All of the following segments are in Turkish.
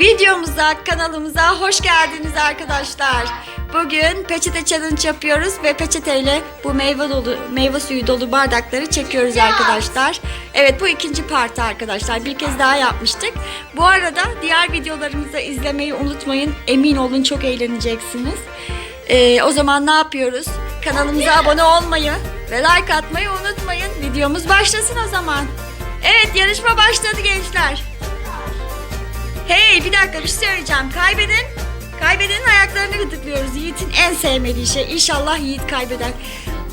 Videomuza, kanalımıza hoş geldiniz arkadaşlar. Bugün peçete challenge yapıyoruz ve peçeteyle bu meyve dolu, meyve suyu dolu bardakları çekiyoruz arkadaşlar. Evet bu ikinci parti arkadaşlar. Bir kez daha yapmıştık. Bu arada diğer videolarımızı izlemeyi unutmayın. Emin olun çok eğleneceksiniz. Ee, o zaman ne yapıyoruz? Kanalımıza abone olmayı ve like atmayı unutmayın. Videomuz başlasın o zaman. Evet yarışma başladı gençler. Hey bir dakika bir şey söyleyeceğim. Kaybeden, kaybedenin ayaklarını gıdıklıyoruz. Yiğit'in en sevmediği şey. İnşallah Yiğit kaybeder.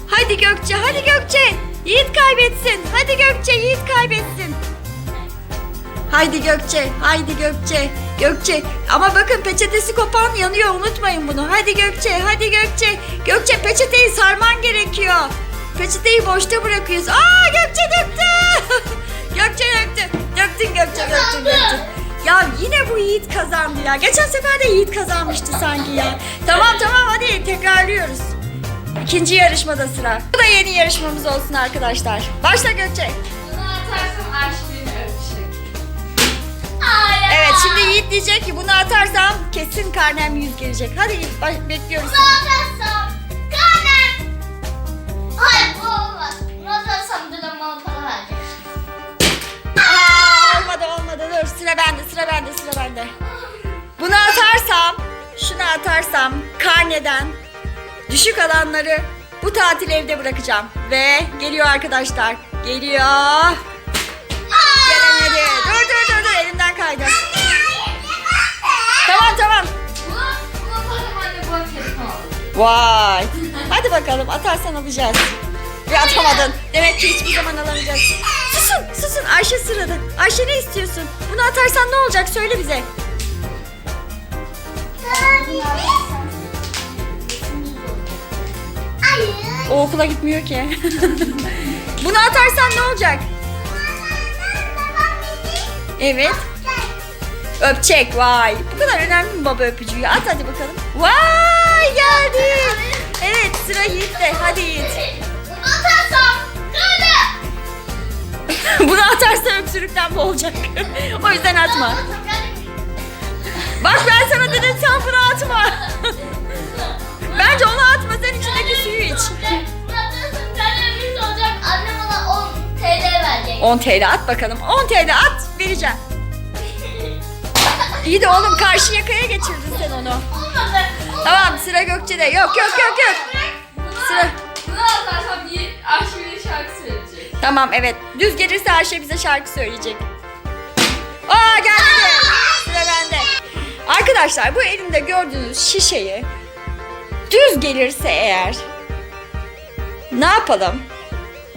Hadi Gökçe, hadi Gökçe. Yiğit kaybetsin. Hadi Gökçe, Yiğit kaybetsin. Haydi Gökçe, haydi Gökçe. Gökçe ama bakın peçetesi kopan yanıyor unutmayın bunu. Hadi Gökçe, hadi Gökçe. Gökçe peçeteyi sarman gerekiyor. Peçeteyi boşta bırakıyoruz. Aa Gökçe döktü. Gökçe döktü. Döktün Gökçe, döktün, döktün. Ya yine bu Yiğit kazandı ya. Geçen sefer de Yiğit kazanmıştı sanki ya. Tamam tamam hadi tekrarlıyoruz. İkinci yarışmada sıra. Bu da yeni yarışmamız olsun arkadaşlar. Başla Gökçe. Bunu atarsam öpüşecek. Hayır. Evet şimdi Yiğit diyecek ki bunu atarsam kesin karnem 100 gelecek. Hadi Yiğit baş- bekliyoruz. Bunu atarsam sıra bende sıra bende. Bunu atarsam şunu atarsam karneden düşük alanları bu tatil evde bırakacağım. Ve geliyor arkadaşlar. Geliyor. Gelemedi. Dur dur dur dur elimden kaydı. Tamam tamam. Vay. Hadi bakalım atarsan alacağız. Ve atamadın. Demek ki hiçbir zaman alamayacaksın. Susun susun Ayşe sırada. Ayşe ne istiyorsun? Bunu atarsan ne olacak söyle bize. O okula gitmiyor ki. Bunu atarsan ne olacak? Evet. Öpecek vay. Bu kadar önemli mi baba öpücüğü? At hadi bakalım. Vay geldi. Evet sıra Yiğit'te. Hadi Yiğit. Bunu atarsam karnem. Bunu atarsa öksürükten boğulacak. o yüzden atma. Bak ben sana dedim sen bunu atma. Bence onu atma sen içindeki suyu iç. Bunu atarsam karnem yüz olacak. Annem bana 10 TL verecek. 10 TL at bakalım. 10 TL at vereceğim. İyi de oğlum karşı yakaya geçirdin sen onu. Olmadı. Tamam sıra Gökçe'de. Yok yok yok yok. Sıra. Bunu bir Ayşe'nin şarkı söyleyecek. Tamam evet. Düz gelirse Ayşe bize şarkı söyleyecek. Aa geldi. Sıra bende. Arkadaşlar bu elimde gördüğünüz şişeyi düz gelirse eğer ne yapalım?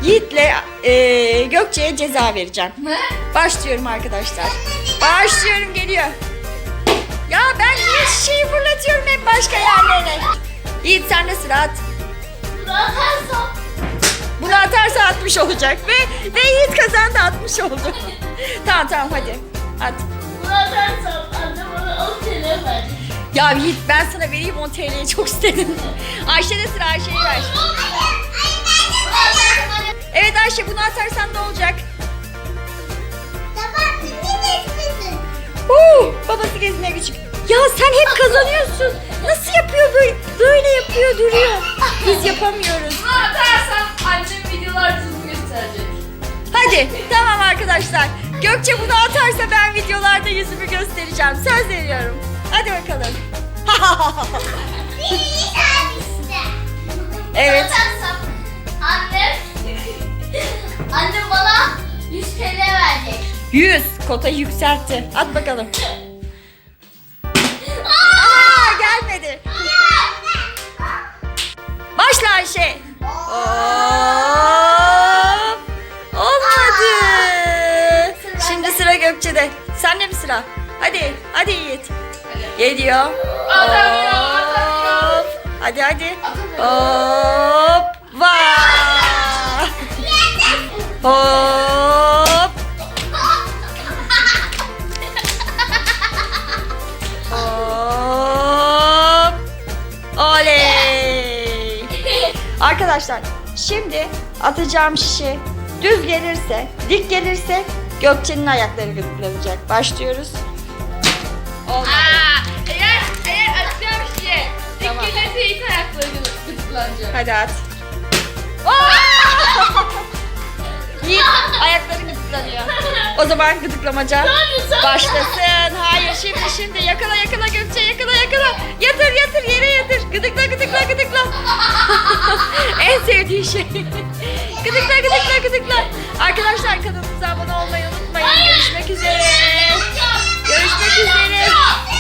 Yiğit'le e, Gökçe'ye ceza vereceğim. Ne? Başlıyorum arkadaşlar. Başlıyorum geliyor. Ya ben niye şişeyi fırlatıyorum hep başka yerlere? Yiğit sen de sıra at. Atarsam Bunu atarsa 60 olacak ve ve Yiğit kazandı 60 oldu. tamam tamam hadi. At. Bunu atarsam annem bana 10 TL verecek. Ya Yiğit ben sana vereyim 10 TL'yi çok istedim. Ayşe de sıra Ayşe'yi ver. Evet Ayşe bunu atarsan ne olacak? Huu, babası gezine küçük. Ya sen hep kazanıyorsun. Nasıl yapıyor böyle? Böyle yapıyor duruyor. Biz yapamıyoruz. Arkadaşlar. Gökçe bunu atarsa ben videolarda yüzümü göstereceğim. Söz veriyorum. Hadi bakalım. Evet. Annem annem bana 100 TL verecek. 100. Kotayı yükseltti. At bakalım. Aa gelmedi. Başla Ayşe. Gökçe'de. Sende mi sıra? Hadi. Hadi Yiğit. Geliyor. Hop. Hadi hadi. Hop. Vay. Hop. Hop. Oley. Arkadaşlar şimdi atacağım şişe düz gelirse, dik gelirse Gökçe'nin ayakları gıdıklanacak. Başlıyoruz. Olmadı. Aa, eğer, eğer atacağım şişe Tamam. tek gelirse ilk ayakları gıdıklanacak. Hadi at. Yiğit ayakları gıdıklanıyor. O zaman gıdıklamaca başlasın. Hayır şimdi şimdi yakala yakala Gökçe'yi yakala. Yatır yatır yere yatır. Gıdıkla gıdıkla gıdıkla. en sevdiği şey. gıdıkla gıdıkla gıdıkla. Arkadaşlar kanalımıza abone olmayı unutmayın. Görüşmek üzere. Görüşmek üzere.